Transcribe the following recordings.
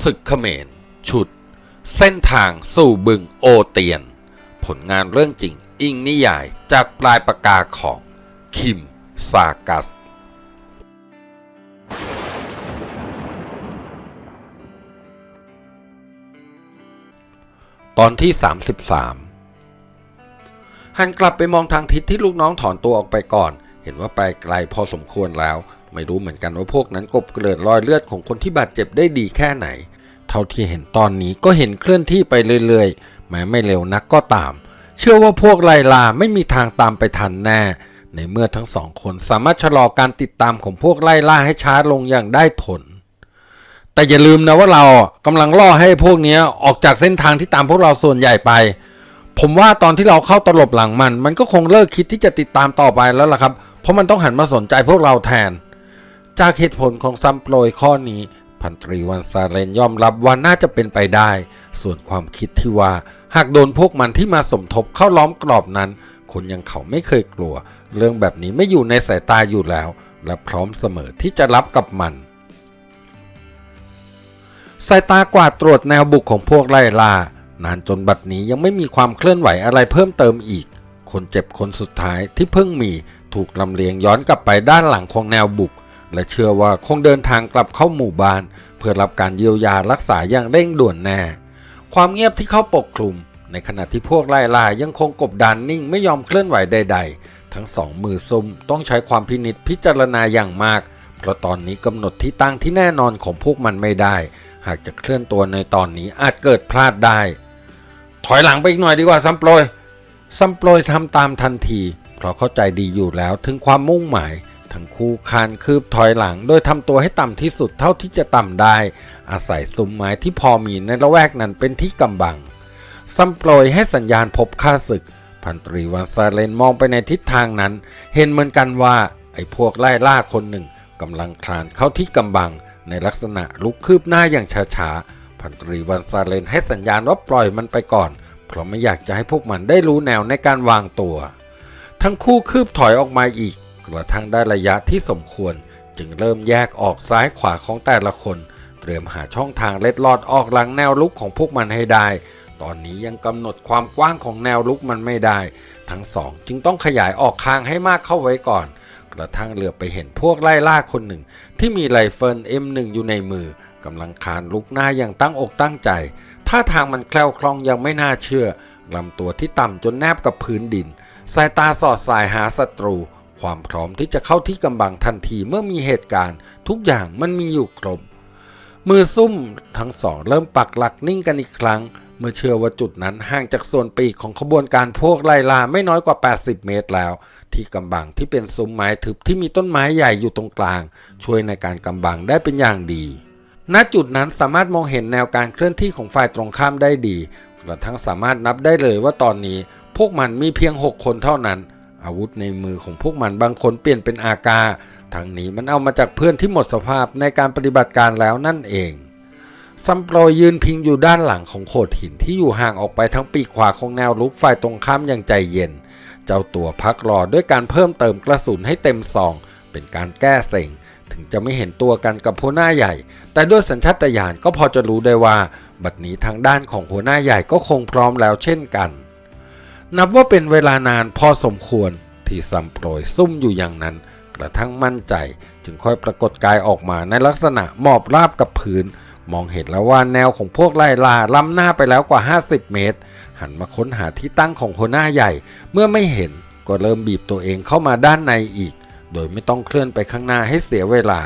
ศึกเขมร ชุด เส้นทางสู่บึงโอเตียน ผลงานเรื่องจริงอิงนิยายจากปลายปากกาของ คิม ซากัส ตอนที่ 33 หันกลับไปมองทางทิศที่ลูกน้องถอนตัวออกไปก่อน เห็นว่าไปไกลพอสมควรแล้ว ไม่รู้เหมือนกันว่าพวกนั้นกบเกลื่อนรอยเลือดของคนที่บาดเจ็บได้ดีแค่ไหน เท่าที่เห็นตอนนี้ก็เห็นเคลื่อนที่ไปเรื่อยๆ แม้ไม่เร็วนักก็ตาม เชื่อว่าพวกไลลาไม่มีทางตามไปทันแน่ ในเมื่อทั้งสองคนสามารถชะลอการติดตามของพวกไล่ล่าให้ช้าลงอย่างได้ผล แต่อย่าลืมนะว่าเรากำลังล่อให้พวกนี้ออกจากเส้นทางที่ตามพวกเราส่วนใหญ่ไป ผมว่าตอนที่เราเข้าตลบหลังมัน มันก็คงเลิกคิดที่จะติดตามต่อไปแล้วล่ะครับเพราะมันต้องหันมาสนใจพวกเราแทน จากเหตุผลของซัมโปรยข้อนี้พันตรีวันซาเรนยอมรับว่าน่าจะเป็นไปได้ ส่วนความคิดที่ว่า หากโดนพวกมันที่มาสมทบเข้าล้อมกรอบนั้น คนยังเขาไม่เคยกลัว เรื่องแบบนี้ไม่อยู่ในสายตาอยู่แล้ว และพร้อมเสมอที่จะรับกับมัน สายตากวาดตรวจแนวบุกของพวกไล่ล่านานจนบัดนี้ยังไม่มีความเคลื่อนไหวอะไรเพิ่มเติมอีก คนเจ็บคนสุดท้ายที่เพิ่งมีถูกลำเลียงย้อนกลับไปด้านหลังของแนวบุก และเชื่อว่าคงเดินทางกลับเข้าหมู่บ้าน เพื่อรับการเยียวยารักษาอย่างเร่งด่วนแน่ความเงียบที่เข้าปกคลุม ในขณะที่พวกไล่ล่ายังคงกบดานนิ่งไม่ยอมเคลื่อนไหวใด ๆ ทั้งสองมือซุ่มต้องใช้ความพินิษพิจารณาอย่างมาก เพราะตอนนี้กำหนดที่ตั้งที่แน่นอนของพวกมันไม่ได้ หากจะเคลื่อนตัวในตอนนี้อาจเกิดพลาดได้ ถอยหลังไปอีกหน่อยดีกว่าซัมโปรยซัมโปรยทำตามทันที เพราะเข้าใจดีอยู่แล้วถึงความมุ่งหมาย ทั้งคู่คานคืบถอยหลัง โดยทำตัวให้ต่ำที่สุดเท่าที่จะต่ำได้ อาศัยซุ้มไม้ที่พอมีในละแวกนั้นเป็นที่กำบังซัมโปรยให้สัญญาณพบค่าศึก พันตรีวันซาเลนมองไปในทิศทางนั้น เห็นเหมือนกันว่า ไอ้พวกไล่ล่าคนหนึ่งกำลังคลานเข้าที่กำบัง ในลักษณะลุกคืบหน้าอย่างช้าๆพันตรีวันซาเลนให้สัญญาณว่าปล่อยมันไปก่อน เพราะไม่อยากจะให้พวกมันได้รู้แนวในการวางตัว ทั้งคู่คืบถอยออกมาอีก กระทั่งได้ระยะที่สมควร จึงเริ่มแยกออกซ้ายขวาของแต่ละคน เตรียมหาช่องทางเล็ดลอดออกหลังแนวลุกของพวกมันให้ได้ ตอนนี้ยังกำหนดความกว้างของแนวลุกมันไม่ได้ ทั้งสองจึงต้องขยายออกข้างให้มากเข้าไว้ก่อน กระทั่งเหลือไปเห็นพวกไล่ล่าคนหนึ่ง ที่มีไรเฟิล M1 อยู่ในมือกำลังคานลุกหน้าอย่างตั้งอกตั้งใจท่าทางมันแคล่วคล่องยังไม่น่าเชื่อลำตัวที่ต่ำจนแนบกับพื้นดิน สายตาสอดสายหาศัตรู ความพร้อมที่จะเข้าที่กำบังทันทีเมื่อมีเหตุการณ์ ทุกอย่างมันมีอยู่ครบ มือซุ่มทั้งสองเริ่มปักหลักนิ่งกันอีกครั้ง เมื่อเชื่อว่าจุดนั้นห่างจากส่วนปีกของขบวนการพวกไล่ล่าไม่น้อยกว่า 80 เมตรแล้ว ที่กำบังที่เป็นซุ้มไม้ทึบที่มีต้นไม้ใหญ่อยู่ตรงกลาง ช่วยในการกำบังได้เป็นอย่างดีณจุดนั้นสามารถมองเห็นแนวการเคลื่อนที่ของฝ่ายตรงข้ามได้ดีกระทั่งสามารถนับได้เลยว่าตอนนี้ พวกมันมีเพียง 6 คนเท่านั้น อาวุธในมือของพวกมันบางคนเปลี่ยนเป็นอากาทั้งนี้มันเอามาจากเพื่อนที่หมดสภาพในการปฏิบัติการแล้วนั่นเองซัมโปรยยืนพิงอยู่ด้านหลังของโขดหินที่อยู่ห่างออกไปทั้งปีกขวาของแนวรุกฝ่ายตรงข้ามอย่างใจเย็น เจ้าตัวพักรอด้วยการเพิ่มเติมกระสุนให้เต็มซอง เป็นการแก้เซ็งถึงจะไม่เห็นตัวกันกับหัวหน้าใหญ่ แต่ด้วยสัญชาตญาณก็พอจะรู้ได้ว่า บัดนี้ทางด้านของหัวหน้าใหญ่ก็คงพร้อมแล้วเช่นกัน นับว่าเป็นเวลานานพอสมควรที่ซัมโปรยซุ่มอยู่อย่างนั้น กระทั่งมั่นใจจึงค่อยปรากฏกายออกมาในลักษณะหมอบราบกับพื้น มองเห็นแล้วว่าแนวของพวกไล่ล่าล้ำหน้าไปแล้วกว่า 50 เมตร หันมาค้นหาที่ตั้งของหัวหน้าใหญ่ เมื่อไม่เห็นก็เริ่มบีบตัวเองเข้ามาด้านในอีก โดยไม่ต้องเคลื่อนไปข้างหน้าให้เสียเวลา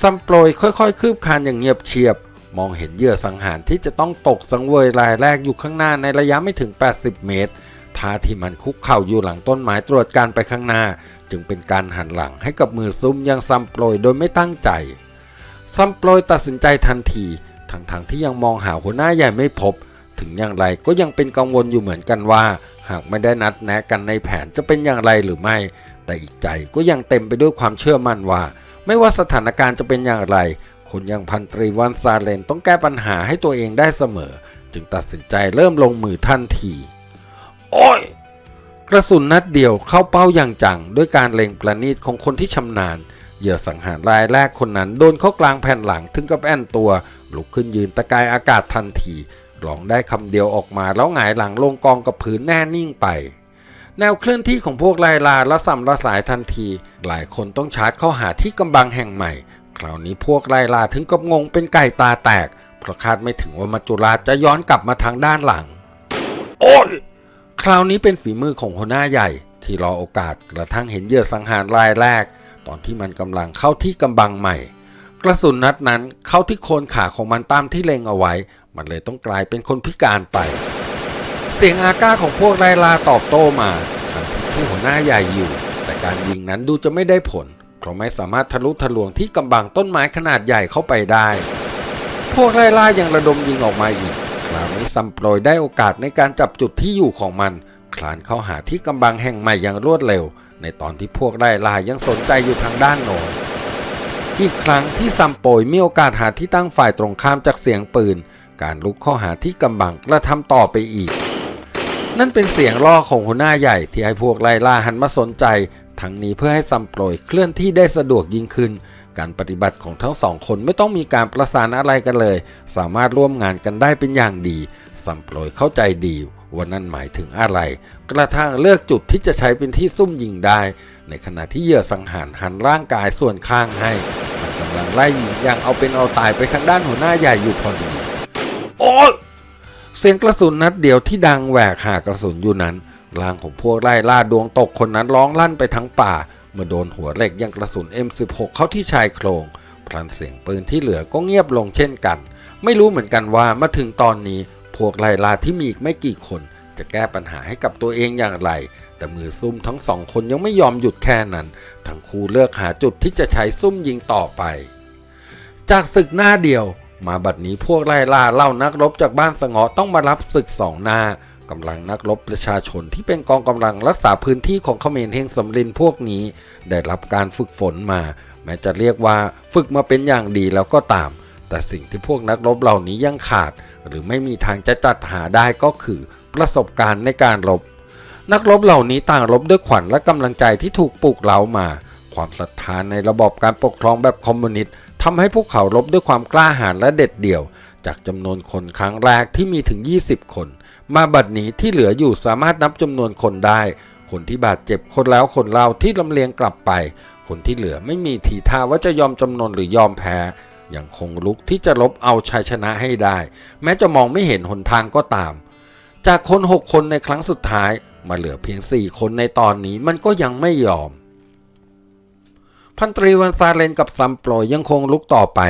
ซัมโปรยค่อยๆ คืบคลานอย่างเงียบเชียบ มองเห็นเหยื่อสังหารที่จะต้องตกสังเวยรายแรกอยู่ข้างหน้าในระยะไม่ถึง 80 เมตรท่าที่มันคุกเข่าอยู่หลังต้นไม้ตรวจการไปข้างหน้า จึงเป็นการหันหลังให้กับมือซุ่มยังซัมโปรยโดยไม่ตั้งใจซัมโปรยตัดสินใจทันที ทั้งๆทที่ยังมองหาหัวหน้าใหญ่ไม่พบ ถึงอย่างไรก็ยังเป็นกังวลอยู่เหมือนกันว่า หากไม่ได้นัดแนะกันในแผนจะเป็นอย่างไรหรือไม่ แต่อีกใจก็ยังเต็มไปด้วยความเชื่อมั่นว่า ไม่ว่าสถานการณ์จะเป็นอย่างไร คนอย่างพันตรีวันซาเลนต้องแก้ปัญหาให้ตัวเองได้เสมอ จึงตัดสินใจเริ่มลงมือทันที โอ้ย กระสุนนัดเดียวเข้าเป้าอย่างจัง ด้วยการเล็งประณีตของคนที่ชำนาญ เหยื่อสังหารรายแรกคนนั้นโดนเข้ากลางแผ่นหลังถึงกับแอนตัว ลุกขึ้นยืนตะกายอากาศทันทีร้องได้คำเดียวออกมาแล้วหงายหลังลงกองกับพื้นแน่นิ่งไปแนวเคลื่อนที่ของพวกไลลาละสัมละสายทันที หลายคนต้องชาร์จเข้าหาที่กำบังแห่งใหม่ ราวนี้พวกไลลาถึงกับงงเป็นไก่ตาแตก เพราะคาดไม่ถึงว่ามัจจุราชจะย้อนกลับมาทางด้านหลัง โอ้ย คราวนี้เป็นฝีมือของหัวหน้าใหญ่ ที่รอโอกาสกระทั่งเห็นเหยื่อสังหารรายแรก ตอนที่มันกำลังเข้าที่กำบังใหม่ กระสุนนัดนั้นเข้าที่โคนขาของมันตามที่เล็งเอาไว้ มันเลยต้องกลายเป็นคนพิการไป เสียงอาก้าของพวกไรลาตอบโต้มาทันทีที่หัวหน้าใหญ่อยู่ แต่การยิงนั้นดูจะไม่ได้ผล เพราะไม่สามารถทะลุทะลวงที่กำบังต้นไม้ขนาดใหญ่เข้าไปได้ พวกไรล่ายังระดมยิงออกมาอีกคราวนี้ซัมโปรยได้โอกาสในการจับจุดที่อยู่ของมัน คลานเข้าหาที่กำบังแห่งใหม่อย่างรวดเร็ว ในตอนที่พวกไรล่ายังสนใจอยู่ทางด้านโน้นอีกครั้งที่ซัมโปรยมีโอกาสหาที่ตั้งฝ่ายตรงข้ามจากเสียงปืน การลุกเข้าหาที่กำบังกระทำต่อไปอีกนั่นเป็นเสียงล่อของหัวหน้าใหญ่ที่ให้พวกไล่ล่าหันมาสนใจ ทั้งนี้เพื่อให้ซัมโปรยเคลื่อนที่ได้สะดวกยิ่งขึ้น การปฏิบัติของทั้งสองคนไม่ต้องมีการประสานอะไรกันเลย สามารถร่วมงานกันได้เป็นอย่างดีซัมโปรยเข้าใจดีว่านั่นหมายถึงอะไร กระทั่งเลือกจุดที่จะใช้เป็นที่ซุ่มยิงได้ ในขณะที่เหยื่อสังหารหันร่างกายส่วนข้างให้มันกำลังไล่ยิงอย่างเอาเป็นเอาตายไปทางด้านหัวหน้าใหญ่อยู่พอดีโอ้ยเสียงกระสุนนัดเดียวที่ดังแหวกหากระสุนอยู่นั้น ร่างของพวกไล่ล่าดวงตกคนนั้นร้องลั่นไปทั้งป่า เมื่อโดนหัวเหล็กยังกระสุน M16 เข้าที่ชายโครงพลันเสียงปืนที่เหลือก็เงียบลงเช่นกัน ไม่รู้เหมือนกันว่ามาถึงตอนนี้ พวกไล่ล่าที่มีอีกไม่กี่คน จะแก้ปัญหาให้กับตัวเองอย่างไร แต่มือซุ่มทั้งสองคนยังไม่ยอมหยุดแค่นั้น ทั้งคู่เลือกหาจุดที่จะใช้ซุ่มยิงต่อไป จากศึกหน้าเดียว มาบัดนี้พวกไล่ล่าเล่านักรบจากบ้านสงอต้องมารับศึกสองหน้า กำลังนักรบประชาชนที่เป็นกองกำลังรักษาพื้นที่ของเขมรเฮงสำรินพวกนี้ ได้รับการฝึกฝนมา แม้จะเรียกว่าฝึกมาเป็นอย่างดีแล้วก็ตาม แต่สิ่งที่พวกนักรบเหล่านี้ยังขาด หรือไม่มีทางจะจัดหาได้ก็คือ ประสบการณ์ในการรบ นักรบเหล่านี้ต่างรบด้วยขวัญและกำลังใจที่ถูกปลูกเร้ามา ความศรัทธานในระบอบการปกครองแบบคอมมิวนิสต์ทำให้พวกเขารบด้วยความกล้าหาญและเด็ดเดี่ยว จากจำนวนคนครั้งแรกที่มีถึง 20 คน มาบัดนี้ที่เหลืออยู่สามารถนับจำนวนคนได้ คนที่บาดเจ็บคนแล้วคนเล่าที่ลำเลียงกลับไป คนที่เหลือไม่มีทีท่าว่าจะยอมจำนนหรือยอมแพ้ยังคงลุกที่จะลบเอาชัยชนะให้ได้ แม้จะมองไม่เห็นหนทางก็ตาม จากคน6คนในครั้งสุดท้ายมาเหลือเพียง4คนในตอนนี้มันก็ยังไม่ยอม พันตรีวันซาเลนกับซัมโปรยยังคงลุกต่อไป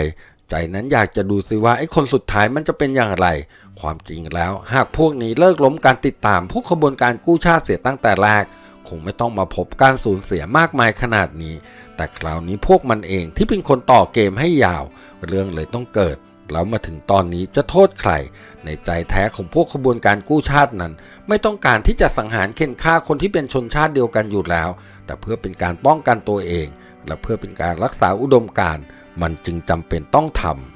ใจนั้นอยากจะดูสิว่าไอ้คนสุดท้ายมันจะเป็นอย่างไร ความจริงแล้ว หากพวกนี้เลิกล้มการติดตามพวกขบวนการกู้ชาติเสียตั้งแต่แรก คงไม่ต้องมาพบการสูญเสียมากมายขนาดนี้ แต่คราวนี้พวกมันเองที่เป็นคนต่อเกมให้ยาว เรื่องเลยต้องเกิด แล้วมาถึงตอนนี้จะโทษใคร ในใจแท้ของพวกขบวนการกู้ชาตินั้น ไม่ต้องการที่จะสังหารเข็นฆ่าคนที่เป็นชนชาติเดียวกันอยู่แล้ว แต่เพื่อเป็นการป้องกันตัวเอง และเพื่อเป็นการรักษาอุดมการณ์มันจึงจำเป็นต้องทำ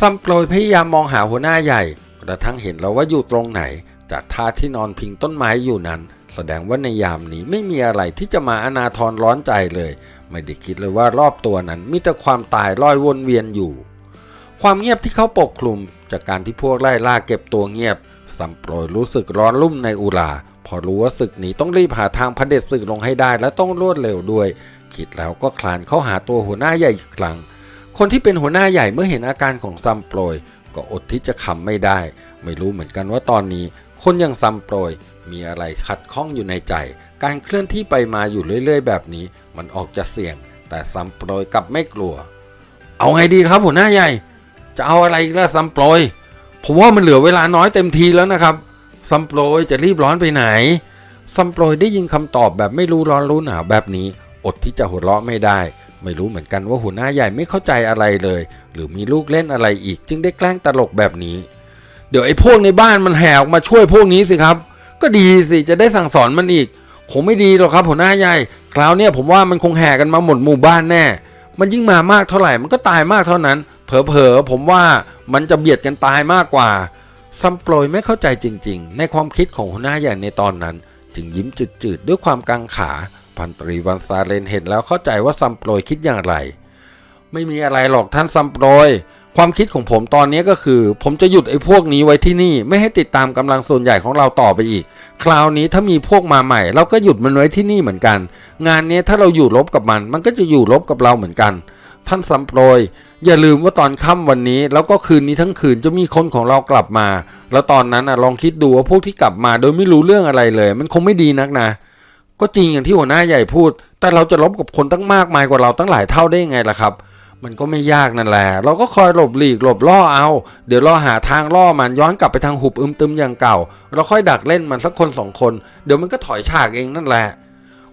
ซัมโปรยพยายามมองหาหัวหน้าใหญ่ กระทั่งเห็นแล้วว่าอยู่ตรงไหน จากท่าที่นอนพิงต้นไม้อยู่นั้น แสดงว่าในยามนี้ไม่มีอะไรที่จะมาอนาทรร้อนใจเลย ไม่ได้คิดเลยว่ารอบตัวนั้นมีแต่ความตายลอยวนเวียนอยู่ ความเงียบที่เขาปกคลุม จากการที่พวกไล่ล่าเก็บตัวเงียบซัมโปรยรู้สึกร้อนรุ่มในอุราพอรู้ว่าศึกนี้ต้องรีบหาทางพเด็จศึกลงให้ได้และต้องรวดเร็วด้วย คิดแล้วก็คลานเข้าหาตัวหัวหน้าใหญ่อีกครั้ง คนที่เป็นหัวหน้าใหญ่เมื่อเห็นอาการของซัมโปรย ก็อดที่จะขำไม่ได้ ไม่รู้เหมือนกันว่าตอนนี้ คนอย่างซัมโปรยมีอะไรขัดข้องอยู่ในใจ การเคลื่อนที่ไปมาอยู่เรื่อย ๆ แบบนี้ มันออกจะเสี่ยง แต่ซัมโปรยกลับไม่กลัว เอาไงดีครับหัวหน้าใหญ่ จะเอาอะไรอีกล่ะซัมโปรยผมว่ามันเหลือเวลาน้อยเต็มทีแล้วนะครับซัมโปรยจะรีบร้อนไปไหนซัมโปรยได้ยินคำตอบแบบไม่รู้ร้อนรู้หนาวแบบนี้ อดที่จะหัวเราะไม่ได้ ไม่รู้เหมือนกันว่าหัวหน้าใหญ่ไม่เข้าใจอะไรเลย หรือมีลูกเล่นอะไรอีก จึงได้แกล้งตลกแบบนี้ เดี๋ยวไอ้พวกในบ้านมันแห่ออกมาช่วยพวกนี้สิครับ ก็ดีสิจะได้สั่งสอนมันอีก คงไม่ดีหรอกครับ หัวหน้าใหญ่ คราวเนี้ยผมว่ามันคงแห่กันมาหมดหมู่บ้านแน่ มันยิ่งมามากเท่าไหร่มันก็ตายมากเท่านั้น เผลอๆผมว่ามันจะเบียดกันตายมากกว่าซัมโปรยไม่เข้าใจจริง ๆ ในความคิดของหัวหน้าใหญ่ในตอนนั้น จึงยิ้มจืดๆด้วยความกังขา พันตรีวันซาเลนเห็นแล้วเข้าใจว่าซัมโปรยคิดอย่างไร ไม่มีอะไรหรอกท่านซัมโปรย ความคิดของผมตอนนี้ก็คือ ผมจะหยุดไอ้พวกนี้ไว้ที่นี่ ไม่ให้ติดตามกำลังส่วนใหญ่ของเราต่อไปอีก คราวนี้ถ้ามีพวกมาใหม่ เราก็หยุดมันไว้ที่นี่เหมือนกัน งานนี้ถ้าเราอยู่รบกับมัน มันก็จะอยู่รบกับเราเหมือนกัน ท่านซัมโปรยอย่าลืมว่าตอนค่ำวันนี้ แล้วก็คืนนี้ทั้งคืนจะมีคนของเรากลับมา แล้วตอนนั้นน่ะลองคิดดูว่าพวกที่กลับมาโดยไม่รู้เรื่องอะไรเลย มันคงไม่ดีนักนะ ก็จริงอย่างที่หัวหน้าใหญ่พูด แต่เราจะลบกับคนตั้งมากมายกว่าเราตั้งหลายเท่าได้ยังไงล่ะครับ มันก็ไม่ยากนั่นแหละ เราก็คอยหลบหลีกหลบล่อเอา เดี๋ยวเราหาทางล่อมันย้อนกลับไปทางหุบอึมตึมอย่างเก่า เราค่อยดักเล่นมันสักคนสองคน เดี๋ยวมันก็ถอยฉากเองนั่นแหละ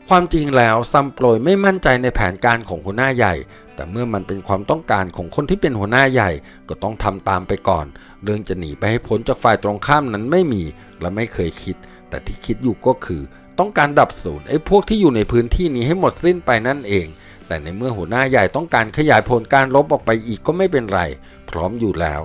ความจริงแล้วซัมโปรยไม่มั่นใจในแผนการของหัวหน้าใหญ่ แต่เมื่อมันเป็นความต้องการของคนที่เป็นหัวหน้าใหญ่ ก็ต้องทำตามไปก่อน เรื่องจะหนีไปให้พ้นจากฝ่ายตรงข้ามนั้นไม่มี และไม่เคยคิด แต่ที่คิดอยู่ก็คือ ต้องการดับศูนย์ไอ้พวกที่อยู่ในพื้นที่นี้ให้หมดสิ้นไปนั่นเอง แต่ในเมื่อหัวหน้าใหญ่ต้องการขยายผลการลบออกไปอีกก็ไม่เป็นไร พร้อมอยู่แล้ว